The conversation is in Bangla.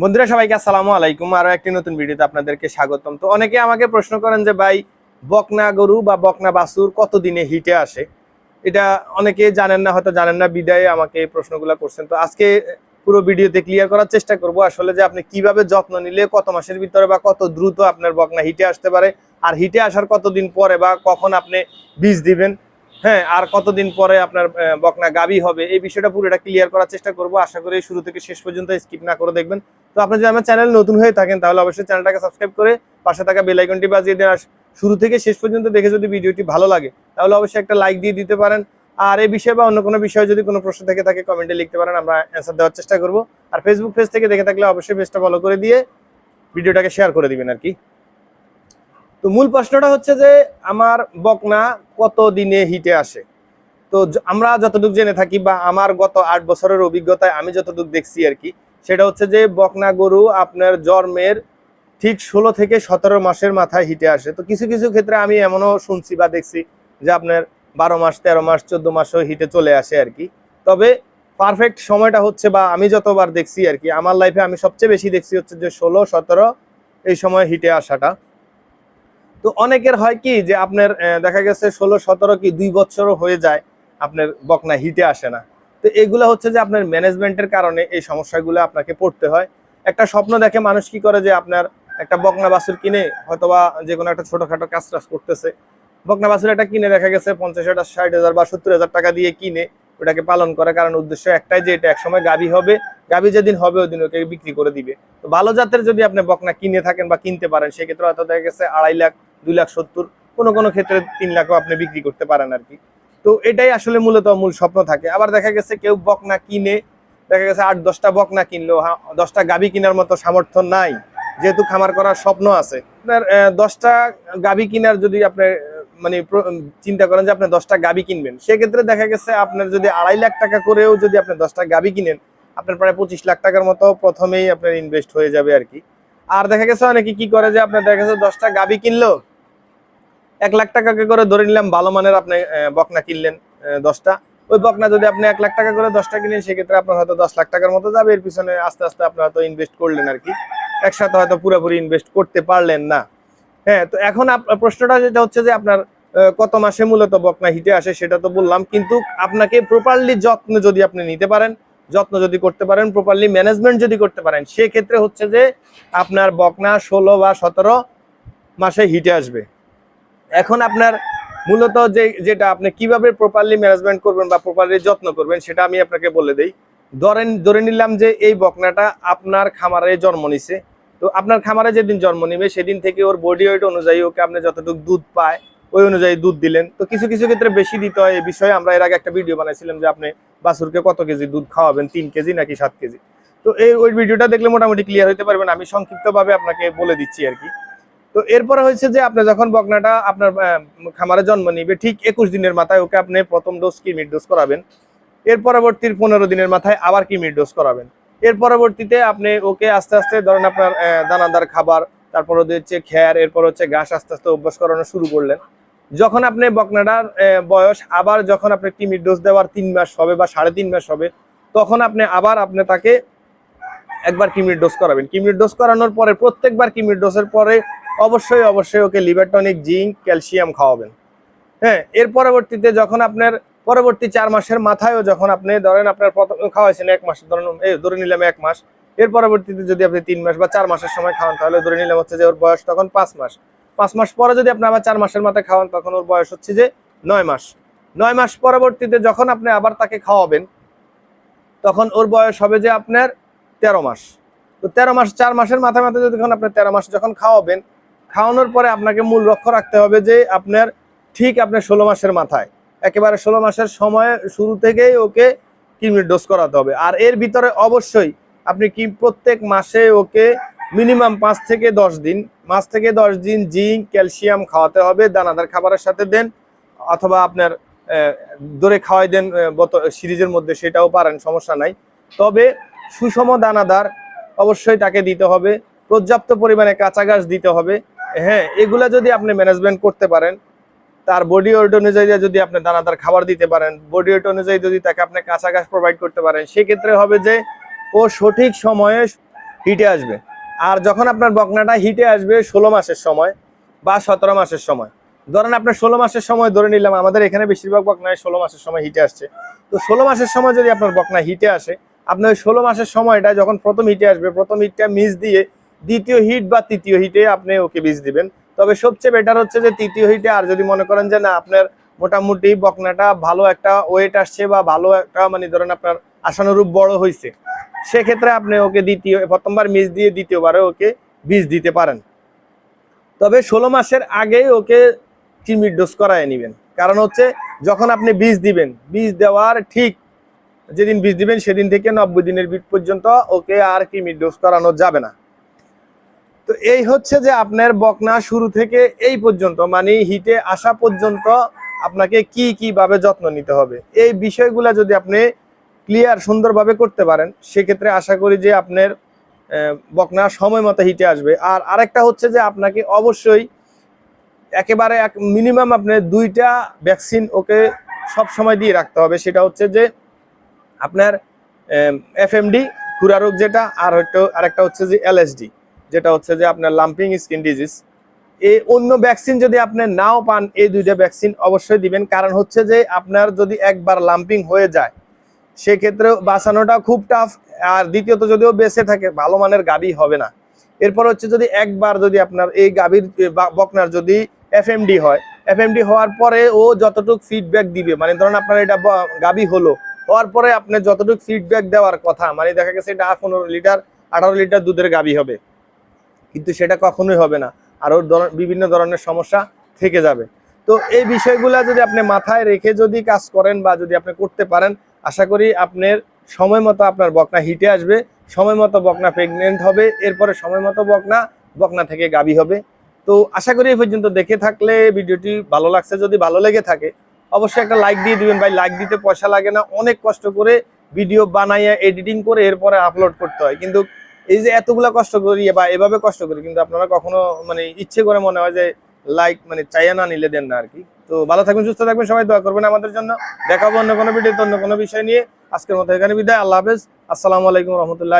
বন্ধুরা, সবাইকে আসসালামু আলাইকুম। আরও একটি নতুন ভিডিওতে আপনাদেরকে স্বাগতম। তো অনেকে আমাকে প্রশ্ন করেন যে, ভাই, বকনা গরু বা বকনা বাছুর কতদিনে হিটে আসে? এটা অনেকে জানেন না, হয়তো জানেন না, বিদায়ে আমাকে এই প্রশ্নগুলো করছেন। তো আজকে পুরো ভিডিওতে ক্লিয়ার করার চেষ্টা করব আসলে যে, আপনি কীভাবে যত্ন নিলে কত মাসের ভিতরে বা কত দ্রুত আপনার বকনা হিটে আসতে পারে, আর হিটে আসার কতদিন পরে বা কখন আপনি বীজ দিবেন। হ্যাঁ আর কতদিন পরে আপনার বকনা গাবি হবে, এই বিষয়টা পুরোটা ক্লিয়ার করার চেষ্টা করব। আশা করি শুরু থেকে শেষ পর্যন্ত স্কিপ না করে দেখবেন। তো আপনি যদি আমার চ্যানেল নতুন হয়ে থাকেন, তাহলে অবশ্যই চ্যানেলটাকে সাবস্ক্রাইব করে পাশে থাকা বেল আইকনটি বাজিয়ে দেন। আর শুরু থেকে শেষ পর্যন্ত দেখে যদি ভিডিওটি ভালো লাগে, তাহলে অবশ্যই একটা লাইক দিয়ে দিতে পারেন। আর এই বিষয়ে বা অন্য কোনো বিষয়ে যদি কোনো প্রশ্ন থেকে থাকে কমেন্টে লিখতে পারেন, আমরা অ্যান্সার দেওয়ার চেষ্টা করব। আর ফেসবুক পেজ থেকে দেখে থাকলে অবশ্যই পেজটা ফলো করে দিয়ে ভিডিওটাকে শেয়ার করে দিবেন আর কি। তো মূল প্রশ্নটা হচ্ছে যে, আমার বকনা কত দিনে হিটে আসে? তো আমরা যতটুকু জেনে থাকি বা আমার গত আট বছরের অভিজ্ঞতায় আমি যতটুকু দেখছি আর কি, সেটা হচ্ছে যে, বকনা গরু আপনার জন্মের ঠিক ষোলো থেকে সতেরো মাসের মাথায় হিটে আসে। তো কিছু কিছু ক্ষেত্রে আমি এমনও শুনছি বা দেখছি যে, আপনার বারো মাস, তেরো মাস, চোদ্দ মাসও হিটে চলে আসে আর কি। তবে পারফেক্ট সময়টা হচ্ছে বা আমি যতবার দেখছি আর কি, আমার লাইফে আমি সবচেয়ে বেশি দেখছি হচ্ছে যে, ষোলো, সতেরো এই সময় হিটে আসাটা। তো অনেকের হয় কি যে আপনার দেখা গেছে ষোলো, সতেরো কি দুই বছরও হয়ে যায় আপনার বকনা হিটে আসে না। তো এগুলো হচ্ছে যে আপনার ম্যানেজমেন্টের কারণে এই সমস্যাগুলো আপনাকে পড়তে হয়। একটা স্বপ্ন দেখে মানুষ কি করে যে আপনার একটা বকনা বাছুর কিনে হয়তোবা যে কোনো একটা ছোটখাটো কাজ টাজ করতেছে। বকনা বাছুর একটা কিনে দেখা গেছে পঞ্চাশ হাজার, ষাট হাজার বা সত্তর হাজার টাকা দিয়ে কিনে ওটাকে পালন করে। কারণ উদ্দেশ্য একটাই যে এটা একসময় গাভী হবে গাভী যেদিন হবে ওই দিন ওকে বিক্রি করে দিবে। তো ভালো জাতের যদি আপনি বকনা কিনে থাকেন বা কিনতে পারেন, সেক্ষেত্রে হয়তো দেখা গেছে আড়াই লাখ দুই লাখ সত্তর, কোনো কোনো ক্ষেত্রে তিন লাখও আপনি বিক্রি করতে পারেন আর কি। তো এটাই আসলে মূলত মূল স্বপ্ন থাকে। আবার দেখা গেছে কেউ বকনা কিনে, দেখা গেছে আট, দশটা বকনা কিনলো দশটা গাভী কেনার মতো সামর্থ্য নাই, যেহেতু খামার করার স্বপ্ন আছে। আপনার দশটা গাভী কিনার যদি আপনি মানে চিন্তা করেন যে আপনি দশটা গাভী কিনবেন, সেক্ষেত্রে দেখা গেছে আপনার যদি আড়াই লাখ টাকা করেও যদি আপনি দশটা গাভী কিনেন, আপনার প্রায় পঁচিশ লাখ টাকার মতো প্রথমেই আপনার ইনভেস্ট হয়ে যাবে আর কি। আর দেখা গেছে অনেকে কি করে যে আপনার দেখা গেছে দশটা গাভী কিনলো এক লাখ টাকাকে করে ধরে নিলাম, ভালো মানের আপনি বকনা কিনলেন দশটা। ওই বকনা যদি আপনি এক লাখ টাকা করে দশটা কিনেন, সেক্ষেত্রে আপনার হয়তো দশ লাখ টাকার মতো যাবে। এর পিছনে আস্তে আস্তে আপনি হয়তো ইনভেস্ট করলেন আর কি। একসাথে হয়তো পুরোপুরি ইনভেস্ট করতে পারলেন না। হ্যাঁ তো এখন প্রশ্নটা যেটা হচ্ছে যে আপনার কত মাসে মূলত বকনা হিটে আসে সেটা তো বললাম, কিন্তু আপনাকে প্রপারলি যত্ন যদি আপনি নিতে পারেন, যত্ন যদি করতে পারেন প্রপারলি ম্যানেজমেন্ট যদি করতে পারেন, সেক্ষেত্রে হচ্ছে যে আপনার বকনা ষোলো বা সতেরো মাসে হিটে আসবে। এখন আপনার মূলত যে, যেটা আপনি কীভাবে প্রপারলি ম্যানেজমেন্ট করবেন বা প্রপারলি যত্ন করবেন, সেটা আমি আপনাকে বলে দেই। ধরেন, ধরে নিলাম যে এই বকনাটা আপনার খামারে জন্ম নিছে। তো আপনার খামারে যেদিন জন্ম নিবে, সেদিন থেকে ওর বডি ওয়েট অনুযায়ী ওকে আপনি যতটুকু দুধ পায়, ওই অনুযায়ী দুধ দিলেন। তো কিছু কিছু ক্ষেত্রে বেশি দিতে হয় এই বিষয়ে আমরা এর আগে একটা ভিডিও বানাইছিলাম যে আপনি বাছুরকে কত কেজি দুধ খাওয়াবেন, তিন কেজি নাকি সাত কেজি? তো এই, ওই ভিডিওটা দেখলে মোটামুটি ক্লিয়ার হতে পারবেন। আমি সংক্ষিপ্তভাবে আপনাকে বলে দিচ্ছি আর কি। তো এরপরে হয়েছে যে আপনি যখন বকনাটা আপনার খামারে জন্ম নিবে, ঠিক একুশ দিনের মাথায় ওকে আপনি প্রথম ডোজ কিমির ডোজ করাবেন। এর পরবর্তীর পনেরো দিনের মাথায় আবার কিমির ডোজ করাবেন। এর পরবর্তীতে আপনি ওকে আস্তে আস্তে ধরেন আপনার দানাদার খাবার, তারপর হচ্ছে খ্যার, এরপর হচ্ছে ঘাস আস্তে আস্তে অভ্যাস করানো শুরু করলেন। যখন আপনি বকনাটার বয়স আবার যখন আপনি কিমির ডোজ দেওয়ার তিন মাস হবে বা সাড়ে তিন মাস হবে, তখন আপনি আবার আপনি তাকে একবার কিমির ডোজ করাবেন। কিমির ডোজ করানোর পরে প্রত্যেকবার কিমির ডোজের পরে অবশ্যই অবশ্যই ওকে লিভার টনিক জিঙ্ক, ক্যালসিয়াম খাওয়াবেন। হ্যাঁ এর পরবর্তীতে যখন আপনার পরবর্তী চার মাসের মাথায়ও যখন আপনি ধরেন আপনার প্রথম খাওয়াইছেন এক মাস, ধরেন ধরে নিলাম এক মাস, এর পরবর্তীতে যদি আপনি তিন মাস বা চার মাসের সময় খাওয়ান তাহলে ধরে নিলাম হচ্ছে যে ওর বয়স তখন পাঁচ মাস। পাঁচ মাস পরে যদি আপনি আবার চার মাসের মাথায় খাওয়ান, তখন ওর বয়স হচ্ছে যে নয় মাস। নয় মাস পরবর্তীতে যখন আপনি আবার তাকে খাওয়াবেন, তখন ওর বয়স হবে যে আপনার তেরো মাস। তো তেরো মাস, চার মাসের মাথায় মাথায় যখন আপনি তেরো মাস যখন খাওয়াবেন খাওয়ানোর পরে আপনাকে মূল লক্ষ্য রাখতে হবে যে আপনার ঠিক আপনার ষোলো মাসের মাথায়। একেবারে ষোলো মাসের সময় শুরু থেকেই ওকে কিডনির ডোজ করাতে হবে। আর এর ভিতরে অবশ্যই আপনি কি প্রত্যেক মাসে ওকে মিনিমাম পাঁচ থেকে দশ দিন, পাঁচ থেকে দশ দিন জিঙ্ক, ক্যালসিয়াম খাওয়াতে হবে, দানাদার খাবারের সাথে দেন, অথবা আপনার দরে খাওয়াই দেন সিরিজের মধ্যে সেটাও পারেন, সমস্যা নাই। তবে সুষম দানাদার অবশ্যই তাকে দিতে হবে, পর্যাপ্ত পরিমাণে কাঁচা ঘাস দিতে হবে হ্যাঁ এগুলা যদি আপনি ম্যানেজমেন্ট করতে পারেন, তার বডি ওয়েট অনুযায়ী যদি আপনি দানাদার খাবার দিতে পারেন বডি ওয়েট অনুযায়ী যদি তাকে আপনি কাঁচা ঘাস প্রোভাইড করতে পারেন, সেক্ষেত্রে হবে যে ও সঠিক সময়ে হিটে আসবে। আর যখন আপনার বকনাটা হিটে আসবে ষোলো মাসের সময় বা সতেরো মাসের সময়। ধরেন আপনার ষোলো মাসের সময় ধরে নিলাম, আমাদের এখানে বেশিরভাগ বকনায় ষোলো মাসের সময় হিটে আসছে। তো ষোলো মাসের সময় যদি আপনার বকনা হিটে আসে আপনার ষোলো মাসের সময়টা যখন প্রথম হিটে আসবে, প্রথম হিটটা মিস দিয়ে দ্বিতীয় হিট বা তৃতীয় হিটে আপনি ওকে বীজ দিবেন। তবে সবচেয়ে বেটার হচ্ছে যে তৃতীয় হিটে, আর যদি মনে করেন যে না, আপনার মোটামুটি বকনাটা ভালো একটা ওয়েট আসছে বা ভালো একটা মানে ধরেন আপনার আশানুরূপ বড় হয়েছে সেক্ষেত্রে আপনি ওকে দ্বিতীয়, প্রথমবার মিস দিয়ে দ্বিতীয়বারে ওকে বীজ দিতে পারেন। তবে ষোলো মাসের আগেই ওকে চিমির ডোজ করায় নেবেন। কারণ হচ্ছে, যখন আপনি বীজ দিবেন, বীজ দেওয়ার ঠিক যেদিন বীজ দিবেন, সেদিন থেকে নব্বই দিনের বিট পর্যন্ত ওকে আর কিমির ডোজ করানো যাবে না। তো এই হচ্ছে যে আপনার বকনা শুরু থেকে এই পর্যন্ত মানে হিটে আসা পর্যন্ত আপনাকে কি কীভাবে যত্ন নিতে হবে? এই বিষয়গুলো যদি আপনি ক্লিয়ার সুন্দরভাবে করতে পারেন, সেক্ষেত্রে আশা করি যে আপনার বকনা সময় মতো হিটে আসবে। আর আরেকটা হচ্ছে যে আপনাকে অবশ্যই একেবারে এক মিনিমাম আপনি দুইটা ভ্যাকসিন ওকে সব সময় দিয়ে রাখতে হবে। সেটা হচ্ছে যে আপনার এফএমডি খুরা যেটা, আর হয়তো আরেকটা হচ্ছে যে এলএসডি যেটা হচ্ছে যে আপনার লাম্পিং স্কিন ডিজিজ। এই অন্য ভ্যাকসিন যদি আপনি নাও পান, এই দুইটা ভ্যাকসিন অবশ্যই দিবেন। কারণ হচ্ছে যে আপনার যদি একবার লাম্পিং হয়ে যায় সেক্ষেত্রে বাঁচানোটা খুব টাফ আর দ্বিতীয়ত যদিও বেঁচে থাকে, ভালো মানের গাবি হবে না। এরপর হচ্ছে যদি একবার যদি আপনার এই গাভীর বকনার যদি এফএমডি হয় এফএমডি হওয়ার পরে ও যতটুক ফিডব্যাক দিবে মানে ধরুন আপনার এটা ব- গাভী হলো, হওয়ার পরে আপনি যতটুকু ফিডব্যাক দেওয়ার কথা মানে দেখা গেছে এটা পনেরো লিটার, আঠারো লিটার দুধের গাবি হবে। কিন্তু সেটা কখনোই হবে না। আরও বিভিন্ন ধরনের সমস্যা থেকে যাবে। তো এই বিষয়গুলো যদি আপনি মাথায় রেখে যদি কাজ করেন বা যদি আপনি করতে পারেন, আশা করি আপনার সময় মতো আপনার বকনা হিটে আসবে। সময় মতো বকনা প্রেগনেন্ট হবে। এরপরে সময় মতো বকনা বকনা থেকে গাবি হবে। তো আশা করি এই পর্যন্ত দেখে থাকলে ভিডিওটি ভালো লাগছে। যদি ভালো লেগে থাকে, অবশ্যই একটা লাইক দিয়ে দিবেন ভাই। লাইক দিতে পয়সা লাগে না। অনেক কষ্ট করে ভিডিও বানাইয়া এডিটিং করে এরপরে আপলোড করতে হয়। কিন্তু এই যে এতগুলা কষ্ট করি বা এভাবে কষ্ট করি, কিন্তু আপনারা কখনো মানে ইচ্ছে করে মনে হয় যে লাইক মানে চাইয়া না নিলে দেন না আর কি। তো ভালো থাকবেন, সুস্থ থাকবেন, সবাই দোয়া করবেন আমাদের জন্য। দেখাবো অন্য কোনো ভিডিওতে অন্য কোনো বিষয় নিয়ে। আজকের মতো এখানে বিদায়, আল্লাহ হাফেজ। আসসালামু আলাইকুম রহমতুল্লাহ